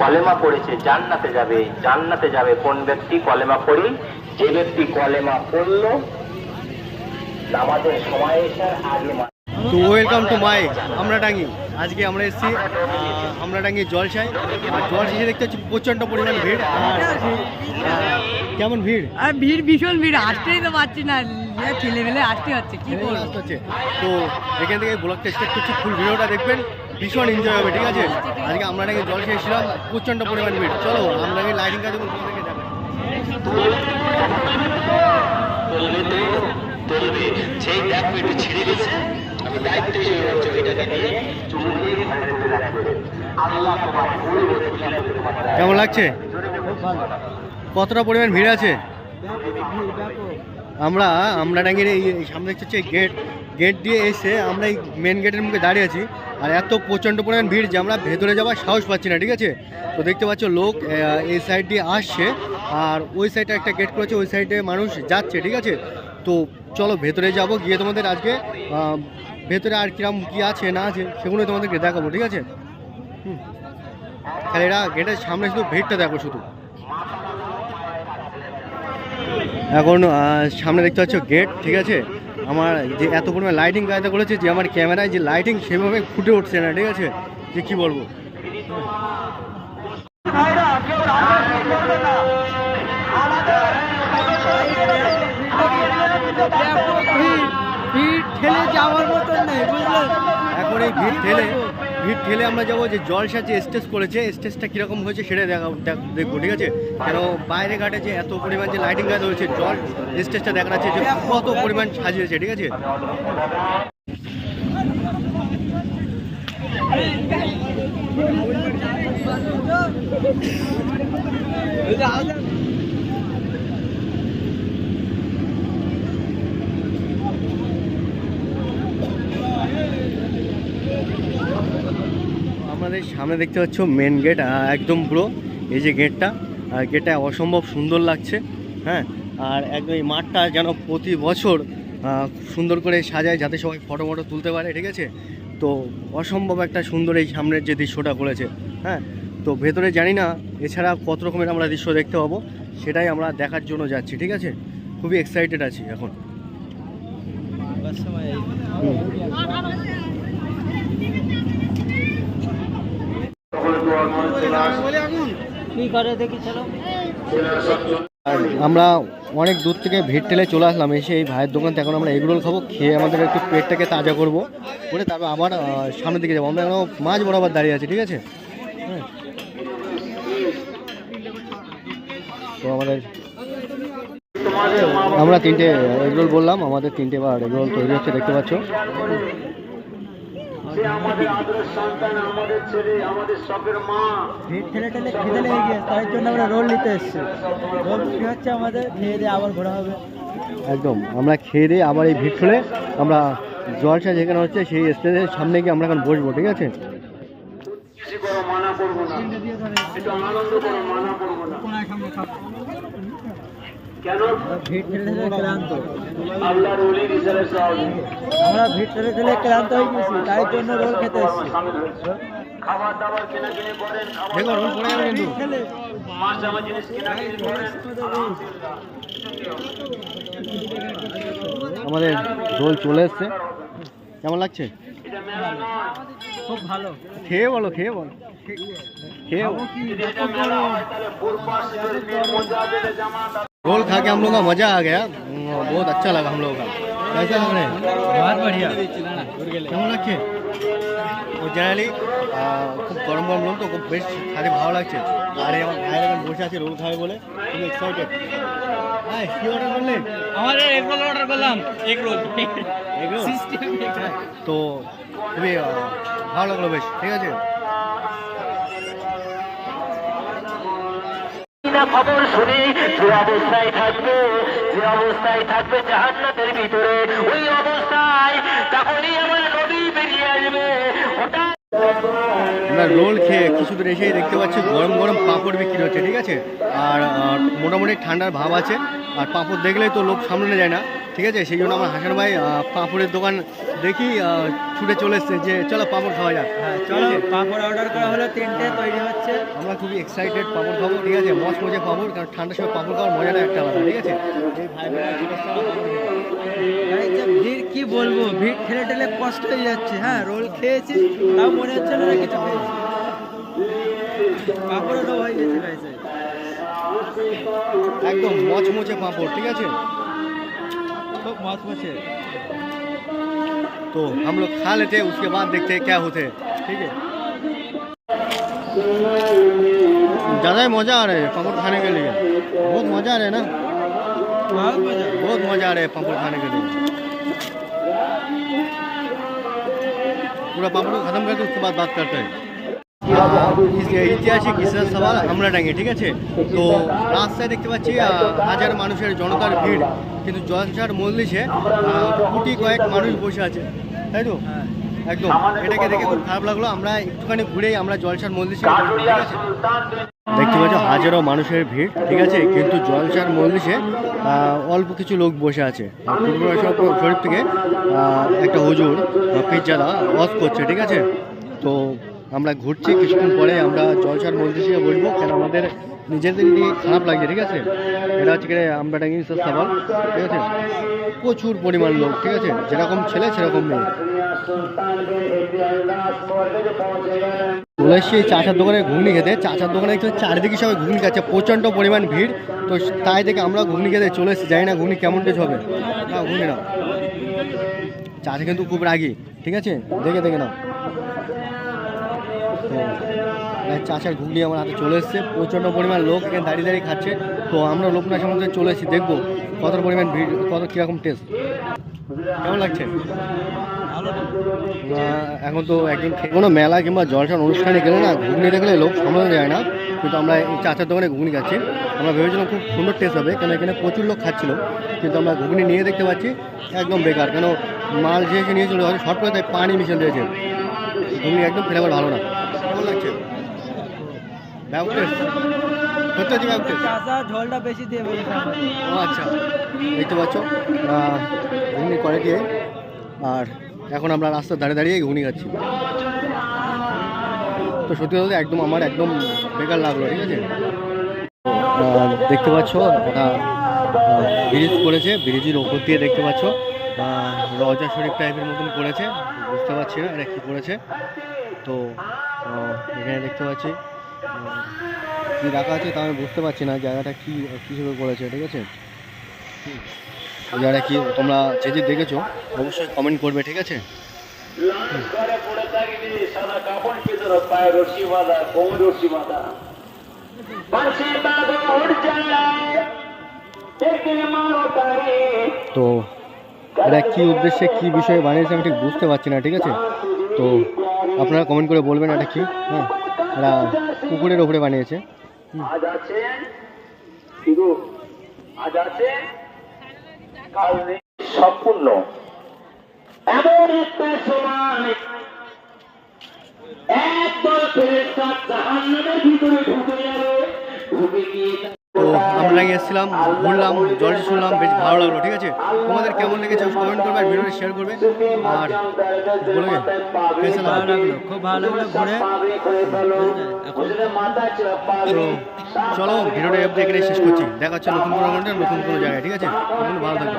কলেমা পড়েছে জান্নাতে যাবে জান্নাতে যাবে। কোন ব্যক্তি কলেমা পড়ি? যে ব্যক্তি কলেমা পড়ল নামাজের সময় এসার আগে তো ওয়েলকাম টু মাই আমরা ডাঙ্গি। আজকে আমরা এসেছি আমরা ডাঙ্গি জলসায়। আর জলসায় দেখতে হচ্ছে প্রচণ্ড পরিমাণ ভিড়। আর কেমন ভিড়? আর ভিড় ভীষণ ভিড় আসতেই তো পারছি না। ইয়ে ছেলে মেলে আসতে হচ্ছে কি হচ্ছে। তো এখান থেকে ব্লগটা স্টার্ট করছি ফুল ভিডিওটা দেখবেন। ভীষণ এনজয় হবে, ঠিক আছে? আজকে আমরা নাকি জল খেয়েছিলাম প্রচণ্ড পরিমাণ ভিড়। চলো, আমরা নাকি লাইটিং কাজ কেমন লাগছে? কতটা পরিমাণ ভিড় আছে? আমরা আমরা ডাঙ্গির এই সামনে হচ্ছে গেট গেট দিয়ে এসে আমরা এই মেন গেটের মুখে দাঁড়িয়ে আছি। আর এত প্রচণ্ড পরিমাণ ভিড় যে আমরা ভেতরে যাওয়ার সাহস পাচ্ছি না, ঠিক আছে? তো দেখতে পাচ্ছ লোক এই সাইড দিয়ে আসছে। আর ওই সাইডে একটা গেট করেছে ওই সাইডে মানুষ যাচ্ছে, ঠিক আছে? তো চলো ভেতরে যাব, গিয়ে তোমাদের আজকে ভেতরে আর কিরম কী আছে, না আছে সেগুলো তোমাদেরকে দেখাবো, ঠিক আছে? হুম। খালি এরা গেটের সামনে শুধু ভিড়টা দেখো শুধু। এখন সামনে দেখতে পাচ্ছ গেট ঠিক আছে? আমার যে এত পরিমাণ লাইটিং কায়দা করেছে যে আমার ক্যামেরায় যে লাইটিং সেভাবে ফুটে উঠছে না ঠিক আছে? যে কি বলব? ভিড় ঠেলে যাওয়ার মতন নেই এখন এই ভিড় ঠেলে ভিড় ঠেলে আমরা যাব যে জলসা যে স্টেজ করেছে, স্টেজটা কীরকম হয়েছে সেটা দেখা দেখ- দেখব, ঠিক আছে? কেন বাইরে ঘাটে যে এত পরিমাণ যে লাইটিং গাছ হয়েছে জল স্টেজটা দেখা যাচ্ছে যে কত পরিমাণ সাজিয়েছে, ঠিক আছে? আমাদের সামনে দেখতে পাচ্ছ মেন গেট একদম পুরো এই যে গেটটা আর গেটটা অসম্ভব সুন্দর লাগছে হ্যাঁ? আর একদম এই মাঠটা যেন প্রতি বছর সুন্দর করে সাজায় যাতে সবাই ফটো ফটো তুলতে পারে ঠিক আছে? তো অসম্ভব একটা সুন্দর এই সামনের যে দৃশ্যটা করেছে হ্যাঁ? তো ভেতরে জানি না এছাড়া কত রকমের আমরা দৃশ্য দেখতে পাবো সেটাই আমরা দেখার জন্য যাচ্ছি ঠিক আছে? খুবই এক্সাইটেড আছি এখন হুম। কি করে দেখি চলো আর আমরা অনেক দূর থেকে ভিড় ঠেলে চলে আসলাম, এসে এই ভাইয়ের দোকান থেকে এখন আমরা এগরোল খাব, খেয়ে আমাদের একটু পেটটাকে তাজা করব। করে তারপর আবার সামনের দিকে যাব। আমরা এখনও মাঝ বরাবর দাঁড়িয়ে আছি, ঠিক আছে? হ্যাঁ। তো আমাদের আমরা তিনটে এগরোল বললাম, আমাদের তিনটে বার এগরোল তৈরি হচ্ছে, দেখতে পাচ্ছ। ভিড় ঠেলে ঠেলে খেতে লেগে গিয়েছে তাই জন্য আমরা রোল নিতে এসেছি। রোল বিক্রি হচ্ছে আমাদের? খেয়ে দিয়ে আবার ঘোরা হবে। একদম আমরা খেয়ে দিয়ে আবার এই ভিড় ঠেলে আমরা জলসা যেখানে হচ্ছে সেই স্টেজের সামনে গিয়ে আমরা এখন বসবো ঠিক আছে? আমরা ভিড় আমরা ভিড় ঠেলে ঠেলে ক্লান্ত। হয়ে গেছি তাই জন্য রোল খেতে এসেছি। দেখো রোল পড়ে যাবে কিন্তু। ঠেলে আমাদের রোল চলে এসছে। কেমন লাগছে? খুব ভালো। খেয়ে বলো খেয়ে বলো। খেয়ে। বলো। रोल खा के हम लोग का मजा आ गया हम्म, बहुत अच्छा लगा हम लोग का कैसा लग रहा है बहुत बढ़िया কেমন লাগছে ও জেনারেলি খুব গরম গরম রোল তো খুব বেশ খেতে ভালো লাগছে আর এই আমার ভাইয়ের এখন বসে আছে রোল খাবে বলে খুব এক্সাইটেড হ্যাঁ কি অর্ডার করলে আমাদের এগ রোল অর্ডার করলাম এগ রোল এগ রোল তো খুবই আহ, ভালো লাগলো বেশ ঠিক আছে না খবর শুনি, যে অবস্থায় থাকবে, যে অবস্থায় থাকবে জাহান্নাতের ভিতরে, ওই অবস্থায় তখনই আমার নবী বেরিয়ে আসবে। ওটা রোল খেয়ে কিছু দূর এসেই দেখতে পাচ্ছি গরম গরম পাঁপড় বিক্রি হচ্ছে, ঠিক আছে? আর মোটামুটি ঠান্ডার ভাব আছে। আর পাঁপড় দেখলেই তো লোক সামনে যায় না ঠিক আছে? সেই জন্য আমার হাসান ভাই পাঁপড়ের দোকান দেখি ছুটে চলে এসছে যে চলো পাঁপড় খাওয়া যাক। হ্যাঁ চলো পাঁপড় অর্ডার করা হলো তিনটে তৈরি হচ্ছে। আমরা খুবই এক্সাইটেড পাঁপড় খাব ঠিক আছে? মজ মজে পাঁপড় কারণ ঠান্ডার সময় পাঁপড় খাওয়ার মজাটা একটা আলাদা ঠিক আছে? ভাই ভিড় কি বলব? ভিড় ঠেলে ঠেলে কষ্ট হয়ে যাচ্ছে। হ্যাঁ রোল খেয়েছি তাও মনে হচ্ছে না কিছু পাঁপড়ও হয়ে গেছে একদম মচমচে পাঁপড় ঠিক আছে খুব মত মছে तो हम लोग खा लेते हैं उसके बाद देखते हैं क्या होते हैं ठीक है ज़्यादा ही मज़ा आ रहा है पापड़ खाने के लिए बहुत मज़ा आ रहा है ना बहुत মজা बहुत मज़ा आ रहा है पापड़ खाने के लिए पूरा पापड़ को ख़त्म करके उसके बाद बात करते हैं আহ, ইস- ঐতিহাসিক ইসরাত আমরা ডাঙ্গে ঠিক আছে? তো রাস্তায় দেখতে পাচ্ছি হাজার মানুষের জনতার ভিড় কিন্তু জলসার আহ, কোটি কয়েক মানুষ বসে আছে তাই তো? একদম এটাকে দেখে খুব খারাপ লাগল আমরা একটুখানি ঘুরেই আমরা জলসার আছে? দেখতে পাচ্ছ হাজারো মানুষের ভিড় ঠিক আছে? কিন্তু জলসার আহ, অল্প কিছু লোক বসে আছে। শরীফ থেকে একটা হুজুর পিজ্জাদা ওয়াজ করছে ঠিক আছে? তো আমরা ঘুরছি, কিছুক্ষণ পরে আমরা জলসার মজলিসে বসবো, কেন আমাদের নিজেদের দিকে খারাপ লাগছে, ঠিক আছে? এটা হচ্ছে আমরা ডাঙ্গি ঠিক আছে? প্রচুর পরিমাণ লোক, ঠিক আছে? যেরকম ছেলে, সেরকম মেয়ে। চলে এসছি চাচার দোকানে ঘুগনি খেতে। চাচার দোকানে একটু চারিদিকে সবাই ঘুগনি খাচ্ছে, প্রচণ্ড পরিমাণ ভিড়। তো তাই দেখে আমরা ঘুগনি খেতে চলে এসেছি, জানি না ঘুগনি কেমন টেস্ট হবে। না ঘুগনি নাও। চাচা কিন্তু খুব রাগি, ঠিক আছে? দেখে দেখে নাও। চাচার ঘুগনি আমার হাতে চলে এসছে। প্রচণ্ড পরিমাণ লোক এখানে দাঁড়িয়ে দাঁড়িয়ে খাচ্ছে। তো আমরা লোকনাথের মধ্যে চলে এসেছি, দেখব কত পরিমাণ ভিড়, কত, কীরকম টেস্ট কেমন লাগছে? এখন তো একজন কোনো মেলা কিংবা জলসার অনুষ্ঠানে গেলে না ঘুগনি দেখলে লোক সামলানো যায় না। কিন্তু আমরা এই চাচার দোকানে ঘুগনি খাচ্ছি। আমরা ভেবেছিলাম খুব সুন্দর টেস্ট হবে, কেন এখানে প্রচুর লোক খাচ্ছিল। কিন্তু আমরা ঘুগনি নিয়ে দেখতে পাচ্ছি, একদম বেকার। কেন মাল যে এসে নিয়ে হয়তো শর্ট করে তাই পানি মিশিয়ে দিয়েছে। ঘুগনি একদম ফ্লেভার ভালো না। কেমন লাগছে? ঝোলটা বেশি দিয়ে ও আচ্ছা দেখতে পাচ্ছ আহ, ঘুগনি কোয়ালিটি আর এখন আমরা রাস্তার দাঁড়িয়ে দাঁড়িয়ে ঘুগনি খাচ্ছি। তো সত্যি বলতে একদম আমার একদম বেকার লাগল ঠিক আছে? দেখতে পাচ্ছ একটা ব্রিজ করেছে ব্রিজের ওপর দিয়ে দেখতে পাচ্ছ। রজা শরীফ টাইপের মতন করেছে বুঝতে পারছি না এটা কী করেছে। তো এখানে দেখতে পাচ্ছি। কি রাখা আছে তা আমি বুঝতে পারছি না জায়গাটা কি কীভাবে করেছে ঠিক আছে। জায়গাটা কি তোমরা যে যে দেখেছ অবশ্যই কমেন্ট করবে ঠিক আছে? তো এটা কি উদ্দেশ্যে কি বিষয়ে বানিয়েছে আমি ঠিক বুঝতে পারছি না ঠিক আছে? তো আপনারা কমেন্ট করে বলবেন এটা কি? হ্যাঁ এটা পুকুরের ওপরে বানিয়েছে। সম্পূর্ণ। তো আমরা এসেছিলাম ঘুরলাম জলটি শুনলাম বেশ ভালো লাগল ঠিক আছে? তোমাদের কেমন লেগেছে কমেন্ট করবে আর ভিডিওটা শেয়ার করবে। আর বলে কেসে ভালো লাগল খুব ভালো লাগল ঘুরে। তো চলো ভিডিওটা এখানে শেষ করছি। দেখা হচ্ছে নতুন কোনো নতুন কোনো জায়গায় ঠিক আছে? ভালো থাকবে